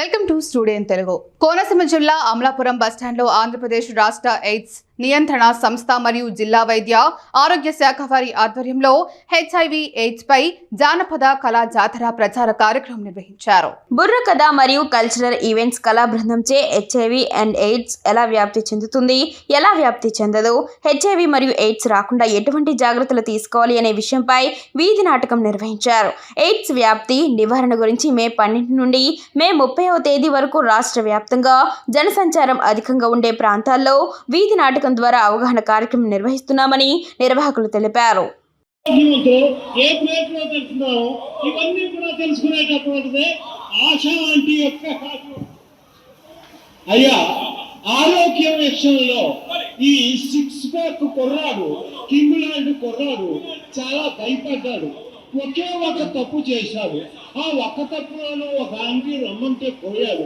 Welcome to Studio N Telugu. Konaseema జిల్లా అమలాపురం బస్టాండ్లో ఆంధ్రప్రదేశ్ రాష్ట్ర ఎయిడ్స్ నియంత్రణ సంస్థ మరియు జిల్లా వైద్య ఆరోగ్య శాఖ వారి ఆధ్వర్యంలో హెచ్ఐవి ఎయిడ్స్ పై జానపద కళా జాతర ప్రచార కార్యక్రమం నిర్వహించారు. బుర్ర కథ మరియు కల్చరల్ ఈవెంట్స్ కళా బృందంచే హెచ్ఐవి అండ్ ఎయిడ్స్ ఎలా వ్యాప్తి చెందుతుంది ఎలా వ్యాప్తి చెందదు హెచ్ఐవి మరియు ఎయిడ్స్ రాకుండా ఎటువంటి జాగ్రత్తలు తీసుకోవాలి అనే విషయంపై వీధి నాటకం నిర్వహించారు. ఎయిడ్స్ వ్యాప్తి నివారణ గురించి మే పన్నెండు నుండి మే ముప్పై పదిహేనవ తేదీ వరకు రాష్ట్ర వ్యాప్తంగా జనసంచారం అధికంగా ఉండే ప్రాంతాల్లో వీధి నాటకం ద్వారా అవగాహన కార్యక్రమం నిర్వహిస్తున్నామని నిర్వాహకులు తెలిపారు. ఏ ఇవన్నీ కూడా తెలుసుకునేటటువంటిదే ఆశ యొక్క అయ్యా విషయంలో ఈ సిక్స్ ప్యాక్ కుర్రాడు కింగ్ లాంటి కుర్రాడు చాలా భయపడ్డాడు. ఒకే ఒక తప్పు చేశాడు. ఆ ఒక్క తప్పులోనూ ఒక ఆంటీ రమ్మంటే పోయాడు.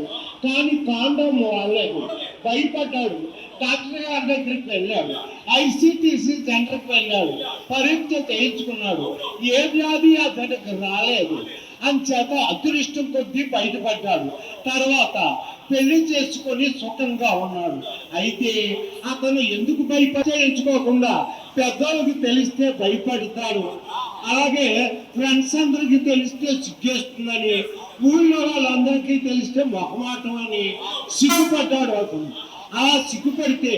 కానీ కాండం వాడలేదు. భయపడ్డాడు. డాక్టర్ గారి దగ్గరికి వెళ్ళాడు. ఐసిటిసి సెంటర్కి వెళ్ళాడు. పరీక్ష చేయించుకున్నాడు ఏ వ్యాధి అతనికి రాలేదు. అంచేత అదృష్టం కొద్దీ బయటపడ్డాడు. తర్వాత పెళ్ళి చేసుకొని సుఖంగా ఉన్నాడు. అయితే అతను ఎందుకు భయపడించుకోకుండా పెద్దలకు తెలిస్తే భయపడతాడు. అలాగే ఫ్రెండ్స్ అందరికీ తెలిస్తే సిగ్గేస్తుందని ఊళ్ళో వాళ్ళందరికీ తెలిస్తే మొహమాటం అని సిగ్గుపడ్డాడు అతను. ఆ సిగ్గుపడితే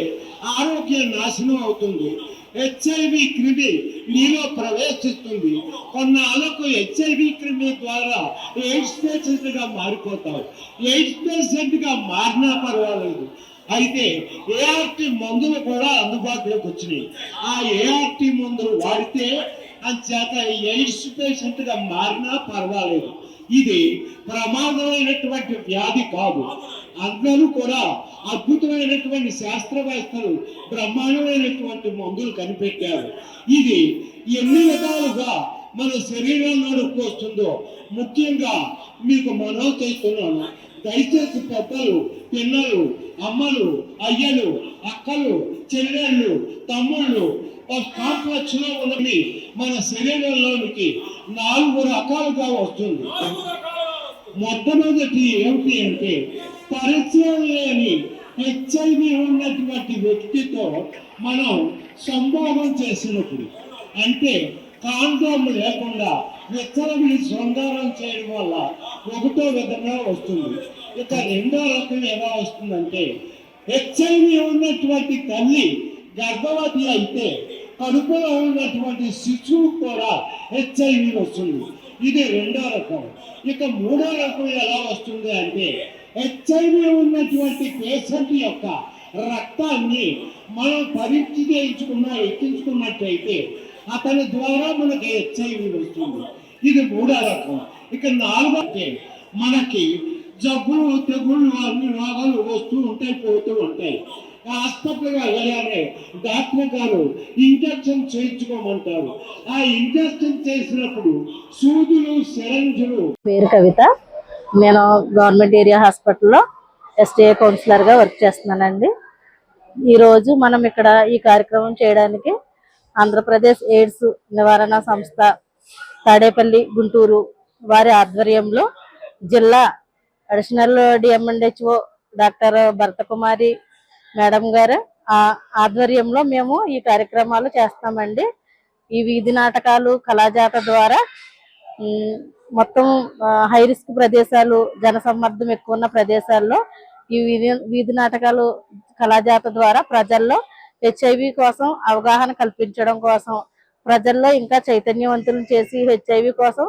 ఆరోగ్యం నాశనం అవుతుంది. హెచ్ఐవి క్రిమి నీలో ప్రవేశిస్తుంది. కొన్నాళ్ళకు హెచ్ఐవి క్రిమి ద్వారా ఎయిడ్స్ పేషెంట్గా మారిపోతావు. ఎయిడ్స్ పేషెంట్గా మారినా పర్వాలేదు. అయితే ఏఆర్టీ మందులు కూడా అందుబాటులోకి వచ్చినాయి. ఆ ఏఆర్టీ మందులు వాడితే అంచేత ఎయిడ్స్ పేషెంట్గా మారినా పర్వాలేదు. ఇది ప్రమాదమైనటువంటి వ్యాధి కాదు. అందరూ కూడా అద్భుతమైనటువంటి శాస్త్రవేత్తలు బ్రహ్మాండమైనటువంటి మందులు కనిపెట్టారు. ఇది ఎన్ని విధాలుగా మన శరీరంలోకి వస్తుందో ముఖ్యంగా మీకు మనో చేస్తున్నాను. దయచేసి పెద్దలు పిల్లలు అమ్మలు అయ్యలు అక్కలు చెల్లెళ్ళు తమ్ముళ్ళు కాంప్లెక్స్లో ఉన్నది మన శరీరంలోనికి నాలుగు రకాలుగా వస్తుంది. మొట్టమొదటి ఏమిటి అంటే పరిచయం లేని హెచ్ఐవి ఉన్నటువంటి వ్యక్తితో మనం సంభోగం చేసినప్పుడు. అంటే కాండోమ్ లేకుండా విత్తనమిని శృంగారం చేయడం వల్ల ఒకటో విధంగా వస్తుంది. ఇక రెండో రకం ఎలా వస్తుందంటే హెచ్ఐవి ఉన్నటువంటి తల్లి గర్భవతి అయితే కడుపులో ఉన్నటువంటి శిశువు కూడా హెచ్ఐవి వస్తుంది. ఇది రెండో రకం. ఇక మూడో రకం ఎలా వస్తుంది అంటే హెచ్ఐవి ఉన్నటువంటి పేషెంట్ యొక్క రక్తాన్ని మనం పరీక్ష చేయించుకున్నా ఎక్కించుకున్నట్టయితే అతని ద్వారా మనకి హెచ్ఐవి వస్తుంది. ఇది మూడో రకం. ఇక నాలుగో అంటే మనకి జబ్బులు తెగుళ్ళు అన్ని రోగాలు వస్తూ ఉంటాయి పోతూ ఉంటాయి. హాస్పిటల్గా వెళ్ళారే డాక్టర్ గారు ఇంజక్షన్ చేయించుకోమంటారు. ఆ ఇంజక్షన్ చేసినప్పుడు సూదులు సిరంజులు. పేరు కవిత. నేను గవర్నమెంట్ ఏరియా హాస్పిటల్లో ఎస్టీఏ కౌన్సిలర్గా వర్క్ చేస్తున్నానండి. ఈరోజు మనం ఇక్కడ ఈ కార్యక్రమం చేయడానికి ఆంధ్రప్రదేశ్ ఎయిడ్స్ నివారణ సంస్థ తాడేపల్లి గుంటూరు వారి ఆధ్వర్యంలో జిల్లా additional DM and HO doctor Bharathakumari madam గారు ఆ ఆధ్వర్యంలో మేము ఈ కార్యక్రమాలు చేస్తామండి. ఈ వీధి నాటకాలు కళాజాత ద్వారా మొత్తం హై రిస్క్ ప్రదేశాలు జనసమ్మర్దం ఎక్కువ ఉన్న ప్రదేశాల్లో ఈ వీధి వీధి నాటకాలు కళాజాత ద్వారా ప్రజల్లో హెచ్ఐవి కోసం అవగాహన కల్పించడం కోసం ప్రజల్లో ఇంకా చైతన్యవంతులు చేసి హెచ్ఐవి కోసం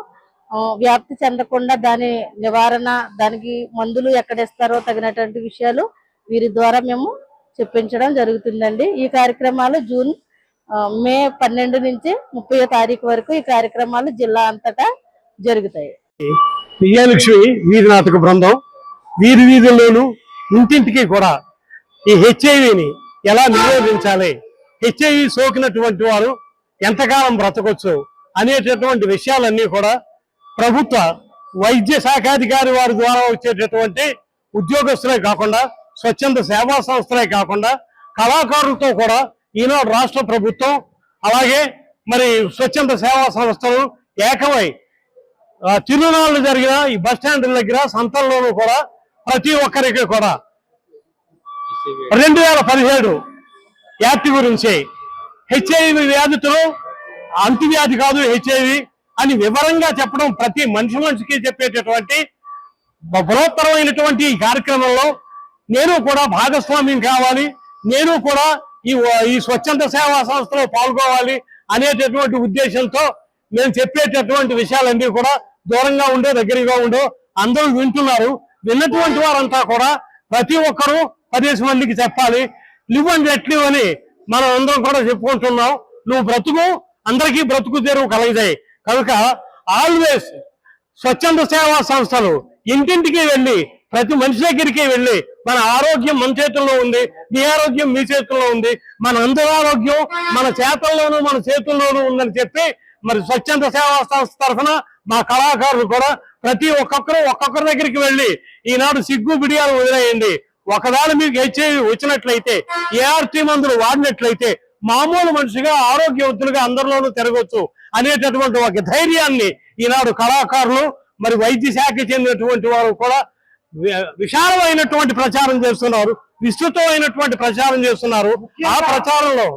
వ్యాప్తి చెందకుండా దాని నివారణ దానికి మందులు ఎక్కడ ఇస్తారో తగినటువంటి విషయాలు వీరి ద్వారా మేము చెప్పించడం జరుగుతుందండి. ఈ కార్యక్రమాలు జూన్ మే పన్నెండు నుంచి ముప్పై తారీఖు వరకు ఈ కార్యక్రమాలు జిల్లా అంతటా జరుగుతాయి. విజయలక్ష్మి వీధి నాటక బృందం వీధి వీధుల్లోనూ ఇంటింటికి కూడా ఈ హెచ్ఐవిని ఎలా నిరోధించాలి? హెచ్ఐవి సోకినటువంటి వారు ఎంతకాలం బ్రతకొచ్చు అనేటటువంటి విషయాలన్నీ కూడా ప్రభుత్వ వైద్య శాఖాధికారి వారి ద్వారా వచ్చేటటువంటి ఉద్యోగస్తులే కాకుండా స్వచ్ఛంద సేవా సంస్థలే కాకుండా కళాకారులతో కూడా ఈనాడు రాష్ట్ర ప్రభుత్వం అలాగే మరి స్వచ్ఛంద సేవా సంస్థలు ఏకమై తిరునాళ్ళు జరిగిన ఈ బస్ స్టాండ్ దగ్గర సంతల్లోనూ కూడా ప్రతి ఒక్కరికి కూడా రెండు వేల పదిహేడు యాక్ట్ గురించి హెచ్ఐవి వ్యాధితో అంటువ్యాధి కాదు హెచ్ఐవి అని వివరంగా చెప్పడం ప్రతి మనిషి మనిషికి చెప్పేటటువంటి బ- బృహత్తరమైనటువంటి ఈ కార్యక్రమంలో నేను కూడా భాగస్వామ్యం కావాలి. నేను కూడా ఈ ఈ స్వచ్ఛంద సేవా సంస్థలో పాల్గొవాలి అనేటటువంటి ఉద్దేశంతో మేము చెప్పేటటువంటి విషయాలన్నీ కూడా దూరంగా ఉండే దగ్గరగా ఉండో అందరూ వింటున్నారు. విన్నటువంటి వారంతా కూడా ప్రతి ఒక్కరూ పదేసి మందికి చెప్పాలి. లివ్ అండ్ లెట్ అని మనం అందరం కూడా చెప్పుకుంటున్నాం. నువ్వు బ్రతుకు అందరికీ బ్రతుకు తెరువు కలగదాయి కనుక ఆల్వేస్ స్వచ్ఛంద సేవా సంస్థలు ఇంటింటికి వెళ్ళి ప్రతి మనిషి దగ్గరికి వెళ్ళి మన ఆరోగ్యం మన చేతుల్లో ఉంది మీ ఆరోగ్యం మీ చేతుల్లో ఉంది మన అందరి ఆరోగ్యం మన చేతుల్లోనూ మన చేతుల్లోనూ ఉందని చెప్పి మరి స్వచ్ఛంద సేవా సంస్థ తరఫున మా కళాకారులు కూడా ప్రతి ఒక్కొక్కరు ఒక్కొక్కరి దగ్గరికి వెళ్ళి ఈనాడు సిగ్గు బిడియాలు వదిలేయండి. ఒకవేళ మీకు హెచ్ఐవి వచ్చినట్లయితే ఏఆర్టీ మందులు వాడినట్లయితే మామూలు మనిషిగా ఆరోగ్యవంతులుగా అందరిలోనూ తిరగొచ్చు అనేటటువంటి ఒక ధైర్యాన్ని ఈనాడు కళాకారులు మరి వైద్య శాఖకి చెందినటువంటి వారు కూడా విశాలమైనటువంటి ప్రచారం చేస్తున్నారు విస్తృతమైనటువంటి ప్రచారం చేస్తున్నారు. ఆ ప్రచారంలో